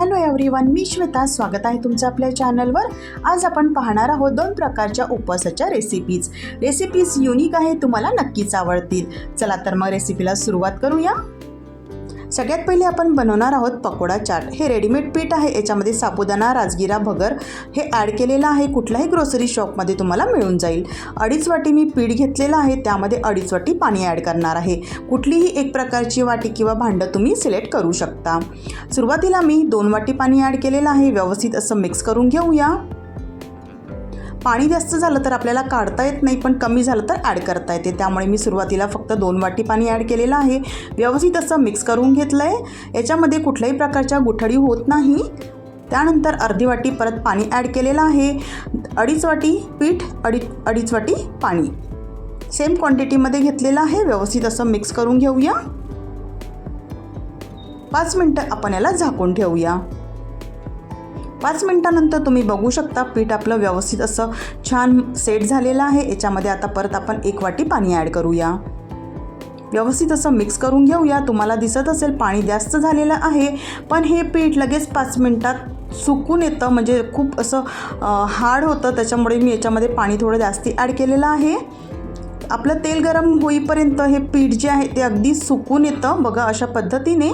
Hello everyone मी श्वेता. स्वागत आहे तुमचं आपल्या चॅनलवर आज आपण पाहणार आहोत दोन प्रकारच्या उपवासाच्या रेसिपीज रेसिपीज युनिक आहे तुम्हाला नक्कीच आवडतील. चला तर मग रेसिपीला सुरुवात करूया. सगळ्यात पहिले आपण बनवणार आहोत पकोडा चाट. हे रेडीमेड पीठ आहे. याच्यामध्ये साबुदाणा राजगिरा भगर हे ॲड केलेलं आहे. कुठल्याही ग्रोसरी शॉपमध्ये तुम्हाला मिळून जाईल. अडीच वाटी मी पीठ घेतलेलं आहे. त्यामध्ये अडीच वाटी पाणी ॲड करणार आहे. कुठलीही एक प्रकारची वाटी किंवा भांडं तुम्ही सिलेक्ट करू शकता. सुरुवातीला मी दोन वाटी पाणी ॲड केलेलं आहे. व्यवस्थित असं मिक्स करून घेऊया. पाणी जास्त झालं तर आपल्याला काढता येत नाही पण कमी झालं तर ॲड करता येते. त्यामुळे मी सुरुवातीला फक्त दोन वाटी पाणी ॲड केलेलं आहे. व्यवस्थित असं मिक्स करून घेतलं आहे याच्यामध्ये कुठल्याही प्रकारच्या गुठळी होत नाही. त्यानंतर अर्धी वाटी परत पाणी ॲड केलेलं आहे. अडीच वाटी पीठ अडी अडीच वाटी पाणी. सेम क्वांटिटीमध्ये घेतलेलं आहे. व्यवस्थित असं मिक्स करून घेऊया. पाच मिनटं आपण याला झाकून ठेवूया. पाच मिनटानंतर तुम्ही बघू शकता पीठ आपलं व्यवस्थित असं छान सेट झालेलं आहे. याच्यामध्ये आता परत आपण एक वाटी पाणी ॲड करूया. व्यवस्थित असं मिक्स करून घेऊया. तुम्हाला दिसत असेल पाणी जास्त झालेलं आहे पण हे पीठ लगेच पाच मिनटात सुकून येतं. म्हणजे खूप असं हार्ड होतं. त्याच्यामुळे मी याच्यामध्ये पाणी थोडं जास्ती ॲड केलेलं आहे. आपलं तेल गरम होईपर्यंत हे पीठ जे आहे ते अगदी सुकून येतं. बघा अशा पद्धतीने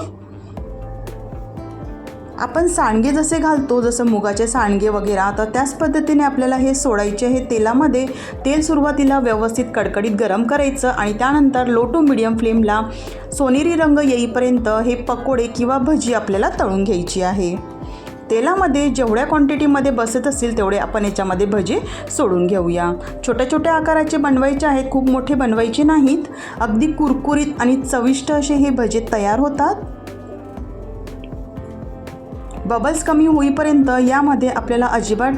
आपण सांडगे जसे घालतो जसं मुगाचे सांडगे वगैरे आता त्याच पद्धतीने आपल्याला हे सोडायचे आहे तेलामध्ये. तेल सुरुवातीला व्यवस्थित कडकडीत गरम करायचं आणि त्यानंतर लो टू मिडियम फ्लेमला सोनेरी रंग येईपर्यंत हे पकोडे किंवा भजी आपल्याला तळून घ्यायची आहे. तेलामध्ये जेवढ्या क्वांटिटीमध्ये बसत असतील तेवढे आपण याच्यामध्ये भजे सोडून घेऊया. छोट्या छोट्या आकाराचे बनवायचे आहेत खूप मोठे बनवायचे नाहीत. अगदी कुरकुरीत आणि चविष्ट असे हे भजे तयार होतात. बबल्स कमी होईपर्यंत यामध्ये आपल्याला अजिबात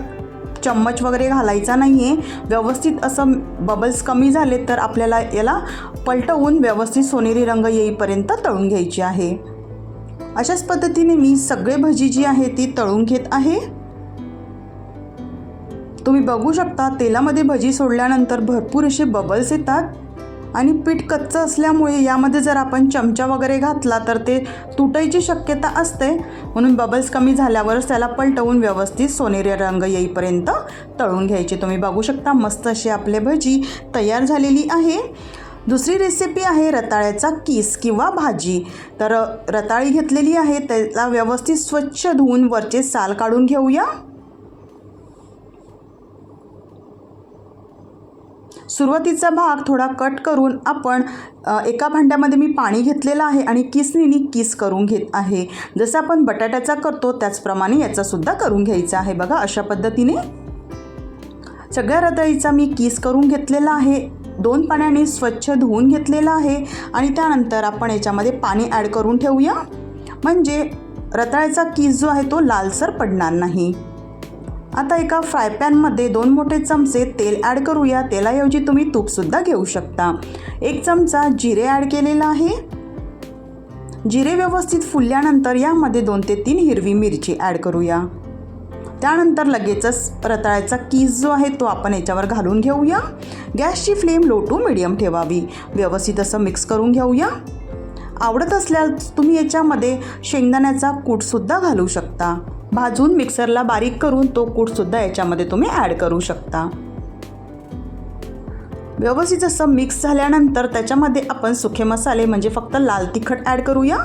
चम्मच वगैरे घालायचा नाही आहे व्यवस्थित असं बबल्स कमी झाले तर आपल्याला याला पलटवून व्यवस्थित सोनेरी रंग येईपर्यंत तळून घ्यायची आहे. अशाच पद्धतीने मी सगळे भजी जी आहे ती तळून घेत आहे. तुम्ही बघू शकता तेलामध्ये भजी सोडल्यानंतर भरपूर असे बबल्स येतात. आणि पीठ कच्चं असल्यामुळे यामध्ये जर आपण चमचा वगैरे घातला तर ते तुटायची शक्यता असते. म्हणून बबल्स कमी झाल्यावरच त्याला पलटवून व्यवस्थित सोनेरी रंग येईपर्यंत तळून घ्यायचे. तुम्ही बघू शकता मस्त अशी आपले भजी तयार झालेली आहे. दुसरी रेसिपी आहे रताळ्याचा किस किंवा भाजी. तर रताळी घेतलेली आहे त्याला व्यवस्थित स्वच्छ धुवून वरचे साल काढून घेऊया. सुरुवातीचा भाग थोडा कट करून आपण एका भांड्यामध्ये मी पाणी घेतलेलं आहे आणि किसनीनी किस करून घेत आहे. जसं आपण बटाट्याचा करतो त्याचप्रमाणे याचासुद्धा करून घ्यायचा आहे बघा अशा पद्धतीने. सगळ्या रताळीचा मी किस करून घेतलेला आहे. दोन पाण्याने स्वच्छ धुवून घेतलेला आहे आणि त्यानंतर आपण याच्यामध्ये पाणी ॲड करून ठेवूया. म्हणजे रताळ्याचा किस जो आहे तो लालसर पडणार नाही. आता एका फ्राय पॅनमध्ये दोन मोठे चमचे तेल ॲड करूया. तेलाऐवजी तुम्ही तूपसुद्धा घेऊ शकता. एक चमचा जिरे ॲड केलेला आहे. जिरे व्यवस्थित फुलल्यानंतर यामध्ये दोन ते तीन हिरवी मिरची ॲड करूया. त्यानंतर लगेचच रताळ्याचा कीस जो आहे तो आपण याच्यावर घालून घेऊया. गॅसची फ्लेम लो टू मिडियम ठेवावी. व्यवस्थित असं मिक्स करून घेऊया. आवडत असल्यास तुम्ही याच्यामध्ये शेंगदाण्याचा कूटसुद्धा घालू शकता. भाजून मिक्सरला बारीक करून तो कूटसुद्धा याच्यामध्ये तुम्ही ॲड करू शकता. व्यवस्थित असं मिक्स झाल्यानंतर त्याच्यामध्ये आपण सुखे मसाले म्हणजे फक्त लाल तिखट ॲड करूया.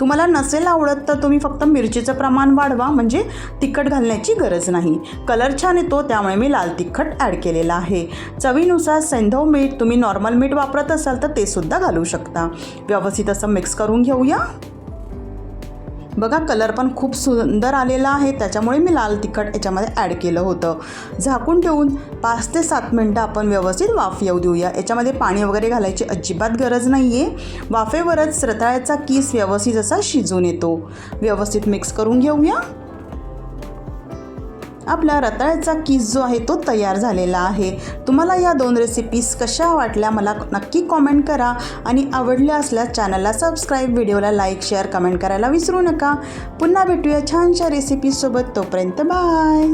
तुम्हाला नसेल आवडत तर तुम्ही फक्त मिरचीचं प्रमाण वाढवा म्हणजे तिखट घालण्याची गरज नाही. कलर छान येतो त्यामुळे मी लाल तिखट ॲड केलेला आहे. चवीनुसार सैंधव मीठ तुम्ही नॉर्मल मीठ वापरत असाल तर ते सुद्धा घालू शकता. व्यवस्थित असं मिक्स करून घेऊया. बघा कलर पण खूप सुंदर आलेला आहे. त्याच्यामुळे मी लाल तिखट याच्यामध्ये ॲड केलं होतं. झाकून ठेवून पाच ते सात मिनटं आपण व्यवस्थित वाफ येऊ देऊया. याच्यामध्ये पाणी वगैरे घालायची अजिबात गरज नाही आहे वाफेवरच रताळ्याचा किस व्यवस्थित असा शिजून येतो. व्यवस्थित मिक्स करून घेऊया. आपला रताळ्याचा किस जो आहे तो तयार झालेला आहे. तुम्हाला या दोन रेसिपीज कशा वाटल्या मला नक्की कॉमेंट करा आणि आवडल्या असल्यास चॅनलला सबस्क्राईब व्हिडिओला लाईक शेअर कमेंट करायला विसरू नका. पुन्हा भेटूया छानशा रेसिपीजसोबत तोपर्यंत बाय